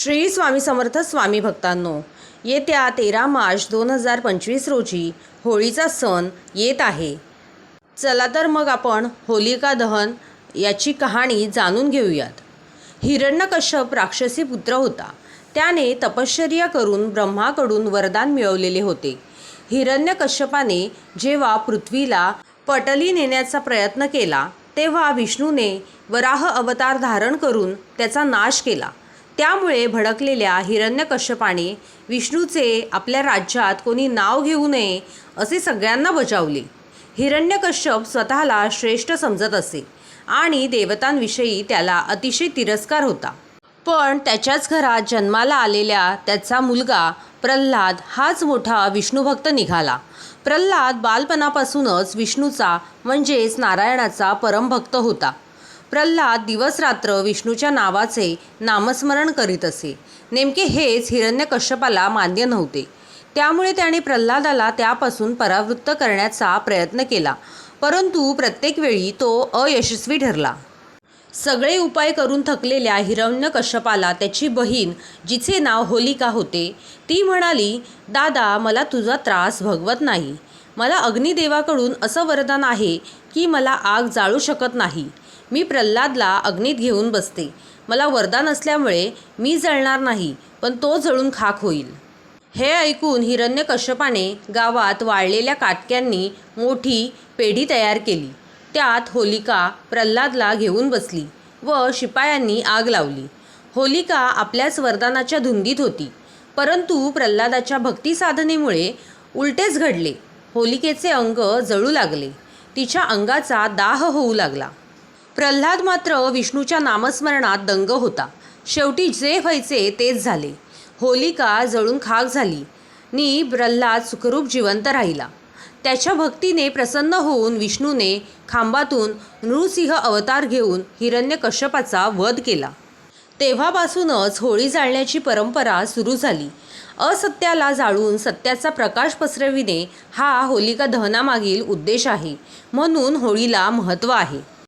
श्री स्वामी समर्थ स्वामी भक्तांनो येत्या तेरा मार्च दोन हजार पंचवीस रोजी होळीचा सण येत आहे. चला तर मग आपण होलिका दहन याची कहाणी जाणून घेऊयात. हिरण्यकश्यप राक्षसी पुत्र होता. त्याने तपश्चर्या करून ब्रह्माकडून वरदान मिळवलेले होते. हिरण्यकश्यपाने जेव्हा पृथ्वीला पटली नेण्याचा प्रयत्न केला तेव्हा विष्णूने वराह अवतार धारण करून त्याचा नाश केला. त्यामुळे भडकलेल्या हिरण्यकश्यपाने विष्णूचे आपल्या राज्यात कोणी नाव घेऊ नये असे सगळ्यांना बजावले. हिरण्यकश्यप स्वतःला श्रेष्ठ समजत असे आणि देवतांविषयी त्याला अतिशय तिरस्कार होता. पण त्याच्याच घरात जन्माला आलेल्या त्याचा मुलगा प्रल्हाद हाच मोठा विष्णूभक्त निघाला. प्रल्हाद बालपणापासूनच विष्णूचा म्हणजेच नारायणाचा परमभक्त होता. प्रल्हाद दिवसरात्र विष्णूच्या नावाचे नामस्मरण करीत असे. नेमके हेच हिरण्यकश्यपाला मान्य नव्हते. त्यामुळे त्याने प्रल्हादाला त्यापासून परावृत्त करण्याचा प्रयत्न केला. परंतु प्रत्येक वेळी तो अयशस्वी ठरला. सगळे उपाय करून थकलेल्या हिरण्यकश्यपाला त्याची बहीण जिचे नाव होलिका होते ती म्हणाली दादा मला तुझा त्रास भगवत नाही. मला अग्निदेवाकडून असं वरदान आहे की मला आग जाळू शकत नाही. मी प्रल्हादला अग्नीत घेऊन बसते. मला वरदान असल्यामुळे मी जळणार नाही पण तो जळून खाक होईल. हे ऐकून हिरण्यकश्यपाने गावात वाळलेल्या काटक्यांनी मोठी पेढी तयार केली. त्यात होलिका प्रल्हादला घेऊन बसली व शिपायांनी आग लावली. होलिका आपल्याच वरदानाच्या धुंदीत होती. परंतु प्रल्हादाच्या भक्तिसाधनेमुळे उलटेच घडले. होलिकेचे अंग जळू लागले. तिच्या अंगाचा दाह होऊ लागला. प्रल्हाद मात्र विष्णूच्या नामस्मरणात दंग होता. शेवटी जे व्हायचे तेच झाले. होलिका जळून खाक झाली. नि प्रल्हाद सुखरूप जिवंत राहिला. त्याच्या भक्तीने प्रसन्न होऊन विष्णूने खांबातून नृसिंह अवतार घेऊन हिरण्यकश्यपाचा वध केला. तेव्हापासूनच होळी जाळण्याची परंपरा सुरू झाली. असत्याला जाळून सत्याचा प्रकाश पसरविणे हा होलिका दहनामागील उद्देश आहे. म्हणून होळीला महत्त्व आहे.